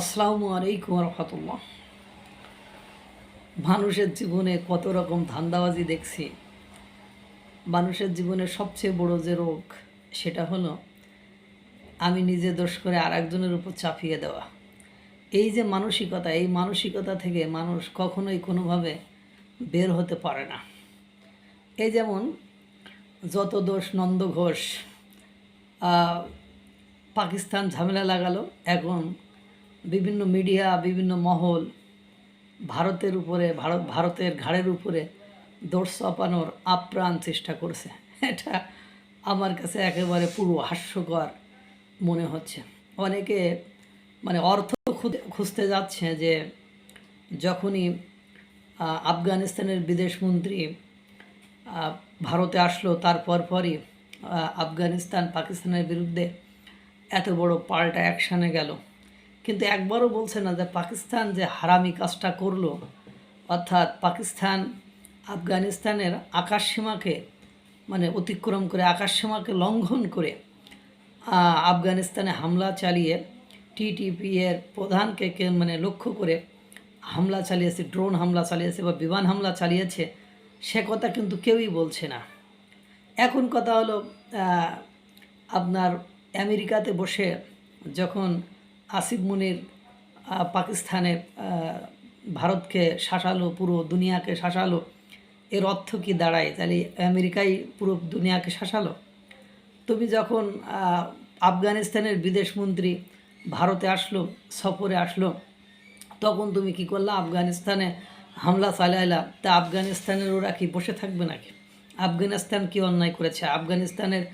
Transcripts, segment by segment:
আসসালামু আলাইকুম রহমতুল্লাহ। মানুষের জীবনে কত রকম ধান্দাবাজি দেখছি। মানুষের জীবনে সবচেয়ে বড় যে রোগ, সেটা হলো আমি নিজে দোষ করে আর একজনের উপর চাপিয়ে দেওয়া। এই যে মানসিকতা, এই মানসিকতা থেকে মানুষ কখনোই কোনোভাবে বের হতে পারে না। এই যেমন যত দোষ নন্দ ঘোষ পাকিস্তান ঝামেলা লাগালো, এখন বিভিন্ন মিডিয়া, বিভিন্ন মহল ভারতের উপরে, ভারত, ভারতের ঘাড়ের উপরে দোষ চাপানোর আপ্রাণ চেষ্টা করছে। এটা আমার কাছে একেবারে পুরো হাস্যকর মনে হচ্ছে। অনেকে মানে অর্থ খুঁজে- খুঁজতে যাচ্ছে যে যখনই আফগানিস্তানের বিদেশমন্ত্রী ভারতে আসলো তারপর পরই আফগানিস্তান পাকিস্তানের বিরুদ্ধে এত বড় পাল্টা অ্যাকশানে গেল। কিন্তু একবারও বলছে না যে পাকিস্তান যে হারামি কাজটা করল, অর্থাৎ পাকিস্তান আফগানিস্তানের আকাশসীমাকে মানে অতিক্রম করে আকাশসীমাকে লঙ্ঘন করে আফগানিস্তানে হামলা চালিয়ে টিটিপি এর প্রধানকে কে মানে লক্ষ্য করে হামলা চালিয়েছে, ড্রোন হামলা চালিয়েছে বা বিমান হামলা চালিয়েছে, সে কথা কিন্তু কেউই বলছে না। এখন কথা হলো আপনার আমেরিকাতে বসে যখন আসিফ মুনির পাকিস্তানের ভারতকে শাসালো, পুরো দুনিয়াকে শাসালো, এর অর্থ কি দাঁড়ায়? তাহলে আমেরিকাই পুরো দুনিয়াকে শাসালো? তুমি যখন আফগানিস্তানের বিদেশমন্ত্রী ভারতে আসলো, সফরে আসলো, তখন তুমি কি করলা? আফগানিস্তানে হামলা চালাইলা। তা আফগানিস্তানের ওরা কি বসে থাকবে নাকি? আফগানিস্তান কি অন্যায় করেছে? আফগানিস্তানের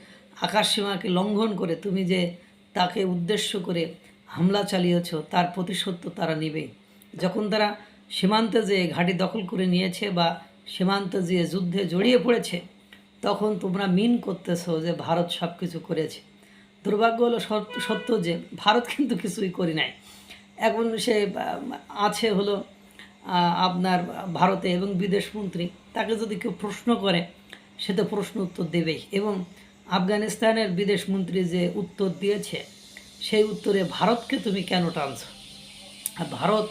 আকাশসীমাকে লঙ্ঘন করে তুমি যে তাকে উদ্দেশ্য করে হামলা চালিয়েছ, তার প্রতিশোধ তো তারা নেবেই। যখন তারা সীমান্তে যে ঘাঁটি দখল করে নিয়েছে বা সীমান্তে যে যুদ্ধে জড়িয়ে পড়েছে, তখন তোমরা মিন করতেছো যে ভারত সব কিছু করেছে। দুর্ভাগ্য হলো সত্য যে ভারত কিন্তু কিছুই করি নাই। এখন সে আছে হলো আপনার ভারতে এবং বিদেশমন্ত্রী তাকে যদি কেউ প্রশ্ন করে, সে তো প্রশ্ন উত্তর দেবেই। এবং আফগানিস্তানের বিদেশমন্ত্রী যে উত্তর দিয়েছে সেই উত্তরে, ভারতকে তুমি কেন টানছ? আর ভারত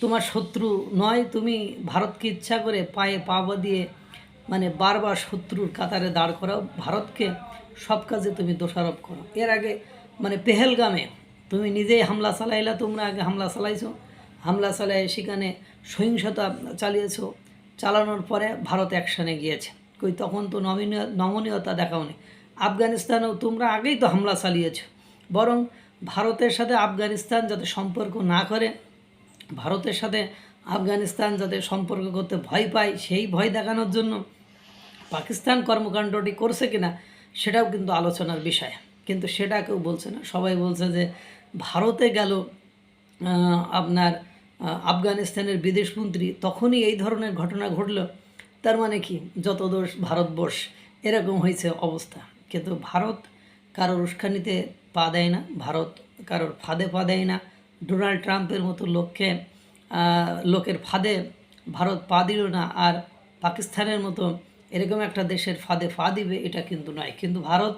তোমার শত্রু নয়, তুমি ভারতকে ইচ্ছা করে পায়ে পা দিয়ে মানে বারবার শত্রুর কাতারে দাঁড় করাও। ভারতকে সব কাজে তুমি দোষারোপ করো। এর আগে মানে পেহেলগামে তুমি নিজেই হামলা চালাইলা, তোমরা আগে হামলা চালাইছো। হামলা চালাই সেখানে সহিংসতা চালিয়েছো। চালানোর পরে ভারত অ্যাকশানে গিয়েছে। কই, তখন তো নমনীয়, নমনীয়তা দেখাওনি। আফগানিস্তানেও তোমরা আগেই তো হামলা চালিয়েছো। বরং ভারতের সাথে আফগানিস্তান যাতে সম্পর্ক না করে, ভারতের সাথে আফগানিস্তান যাতে সম্পর্ক করতে ভয় পায়, সেই ভয় দেখানোর জন্য পাকিস্তান কর্মকাণ্ডটি করছে কিনা, সেটাও কিন্তু আলোচনার বিষয়। কিন্তু সেটা কেউ বলছে না। সবাই বলছে যে ভারতে গেল আপনার আফগানিস্তানের বিদেশমন্ত্রী তখনই এই ধরনের ঘটনা ঘটল। তার মানে কি? যত দোষ ভারতবর্ষ, এরকম হয়েছে অবস্থা। কিন্তু ভারত কারোর উস্কানিতে পা দেয় না, ভারত কারোর ফাঁদে পা দেয় না। ডোনাল্ড ট্রাম্পের মতো লোককে লোকের ফাঁদে ভারত পা দিল না আর পাকিস্তানের মতো এরকম একটা দেশের ফাঁদে ফা দিবে, এটা কিন্তু নয়। কিন্তু ভারত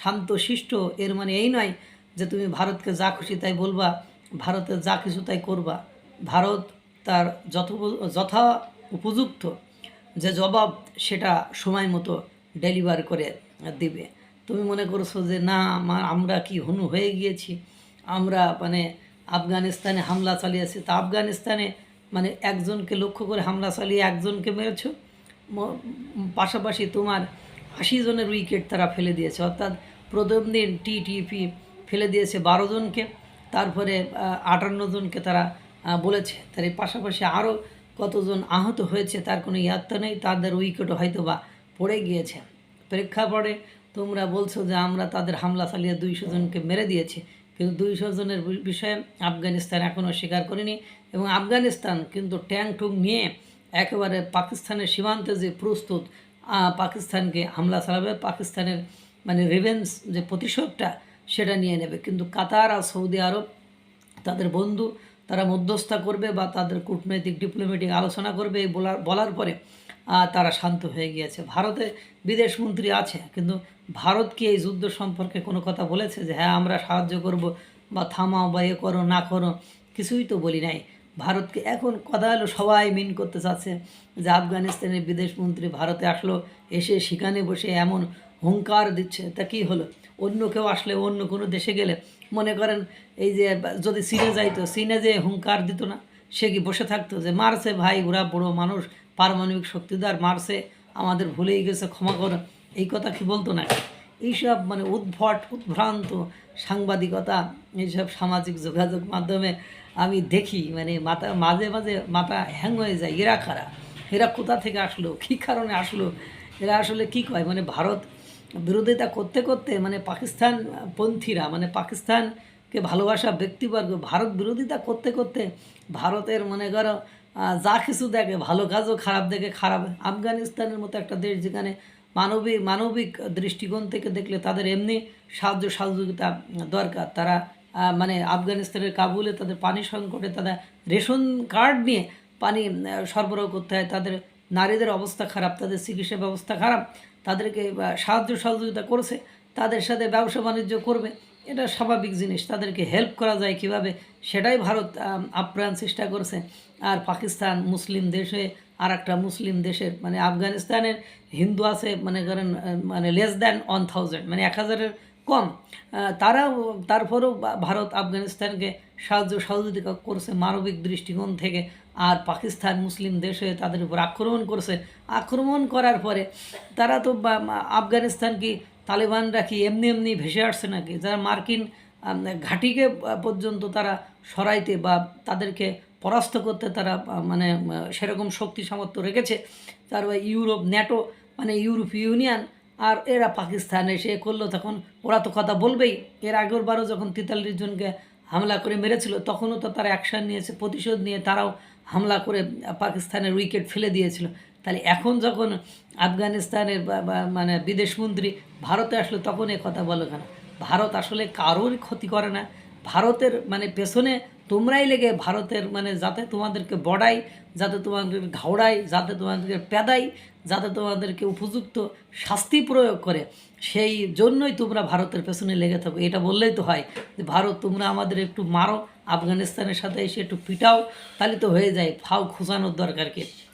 শান্ত, শিষ্ট, এর মানে এই নয় যে তুমি ভারতকে যা খুশি তাই বলবা, ভারতে যা কিছু তাই করবা। ভারত তার যথ যথা উপযুক্ত যে জবাব সেটা সময় মতো ডেলিভার করে দিবে। তুমি মনে করছ যে, না আমার আমরা কি হনু হয়ে গিয়েছি? আমরা মানে আফগানিস্তানে হামলা চালিয়েছি। তা আফগানিস্তানে মানে একজনকে লক্ষ্য করে হামলা চালিয়ে একজনকে মেরেছ? পাশাপাশি তোমার আশি জনের উইকেট তারা ফেলে দিয়েছে। অর্থাৎ প্রথম দিন টি টিপি ফেলে দিয়েছে বারো জনকে, তারপরে আটান্ন জনকে তারা বলেছে। তার এই পাশাপাশি আরও কতজন আহত হয়েছে তার কোনো ইয়াত্তা নেই। তাদের উইকেটও হয়তো বা পড়ে গিয়েছে। প্রেক্ষাপটে তোমরা বলছো যে আমরা তাদের হামলা চালিয়ে দুইশো জনকে মেরে দিয়েছি, কিন্তু দুইশো জনের বিষয়ে আফগানিস্তান এখনও স্বীকার করেনি। এবং আফগানিস্তান কিন্তু ট্যাঙ্ক টুক নিয়ে একেবারে পাকিস্তানের সীমান্তে যে প্রস্তুত পাকিস্তানকে হামলা চালাবে, পাকিস্তানের মানে রিভেন্স যে প্রতিশোধটা সেটা নিয়ে নেবে। কিন্তু কাতার আর সৌদি আরব তাদের বন্ধু, তারা মধ্যস্থা করবে বা তাদের কূটনৈতিক ডিপ্লোম্যাটিক আলোচনা করবে বলার বলার পরে তারা শান্ত হয়ে গিয়েছে। ভারতে বিদেশমন্ত্রী আছে, কিন্তু ভারত কি এই যুদ্ধ সম্পর্কে কোনো কথা বলেছে যে হ্যাঁ আমরা সাহায্য করব বা থামাও বা এ করো না করো কিছুই তো বলি নাই। ভারতকে এখন কথা হলো সবাই মিন করতে চাচ্ছে যে, আফগানিস্তানের বিদেশমন্ত্রী ভারতে আসলো, এসে সেখানে বসে এমন হুঙ্কার দিচ্ছে। তা কী হলো? অন্য কেউ আসলে অন্য কোনো দেশে গেলে মনে করেন এই যে, যদি চীনে যাইতো, চীনে যে হুঙ্কার দিত না, সে কি বসে থাকতো? যে, মারছে ভাই, ওরা বড় মানুষ পারমাণবিক শক্তিদার মারছে, আমাদের ভুলেই গেছে, ক্ষমা করো। এই কথা কি বলতো না এইসব মানে উদ্ভট, উদ্ভ্রান্ত সাংবাদিকতা, এইসব সামাজিক যোগাযোগ মাধ্যমে আমি দেখি মানে মাথা, মাঝে মাঝে মাথা হ্যাং হয়ে যায়, এরা কারা? এরা কোথা থেকে আসলো? কী কারণে আসলো? এরা আসলে কি কয়? মানে ভারত বিরোধিতা করতে করতে মানে পাকিস্তান পন্থীরা মানে পাকিস্তানকে ভালোবাসা ব্যক্তিবর্গ, ভারত বিরোধিতা করতে করতে ভারতের, মনে করো যা কিছু দেখে ভালো কাজও, খারাপ দেখে খারাপ। আফগানিস্তানের মতো একটা দেশ যেখানে মানবিক মানবিক দৃষ্টিকোণ থেকে দেখলে তাদের এমনি সাহায্য, সহযোগিতা দরকার। তারা মানে আফগানিস্তানের কাবুলে তাদের পানি সংকটে তারা রেশন কার্ড নিয়ে পানি সরবরাহ করতে হয়। তাদের নারীদের অবস্থা খারাপ, তাদের চিকিৎসা ব্যবস্থা খারাপ, তাদেরকে সাহায্য, সহযোগিতা করেছে, তাদের সাথে ব্যবসা বাণিজ্য করবে। এটা স্বাভাবিক জিনিস। তাদেরকে হেল্প করা যায় কীভাবে? সেটাই ভারত আপ্রাণ চেষ্টা করছে। আর পাকিস্তান, মুসলিম দেশে আর একটা মুসলিম দেশের মানে আফগানিস্তানের হিন্দু আছে মানে করেন মানে লেস দ্যান ওয়ান থাউজেন্ড মানে এক হাজারের কম। তারাও, তারপরেও ভারত আফগানিস্তানকে সাহায্য, সহযোগিতা করছে মানবিক দৃষ্টিকোণ থেকে। আর পাকিস্তান, মুসলিম দেশে তাদের উপর আক্রমণ করছে। আক্রমণ করার পরে তারা তো আফগানিস্তান কি তালেবানরা কি এমনি এমনি ভেসে আসছে নাকি? যারা মার্কিন ঘাঁটিকে পর্যন্ত তারা সরাইতে বা তাদেরকে পরাস্ত করতে তারা মানে সেরকম শক্তি সামর্থ্য রেখেছে তারপর ইউরোপ, ন্যাটো মানে ইউরোপ ইউনিয়ন আর এরা পাকিস্তানে এসে করল, তখন ওরা তো কথা বলবেই। এর আগের বারও যখন তেতাল্লিশ জনকে হামলা করে মেরেছিল, তখনও তো তারা অ্যাকশান নিয়েছে, প্রতিশোধ নিয়ে তারাও হামলা করে পাকিস্তানের উইকেট ফেলে দিয়েছিল। তাহলে এখন যখন আফগানিস্তানের মানে বিদেশমন্ত্রী ভারতে আসলো, তখন এ কথা বলো কেন? ভারত আসলে কারোর ক্ষতি করে না। ভারতের মানে পেছনে তোমরাই লেগে ভারতের মানে যাতে তোমাদেরকে বড়াই, যাতে তোমাদেরকে ঘাওড়াই, যাতে তোমাদেরকে পেদাই, যাতে তোমাদেরকে উপযুক্ত শাস্তি প্রয়োগ করে, সেই জন্যই তোমরা ভারতের পেছনে লেগে থাকো। এটা বললেই তো হয় যে, ভারত তোমরা আমাদের একটু মারো, আফগানিস্তানের সাথে এসে একটু পিটাও, তাহলে তো হয়ে যায়, ফাও খোঁজানোর দরকার কি?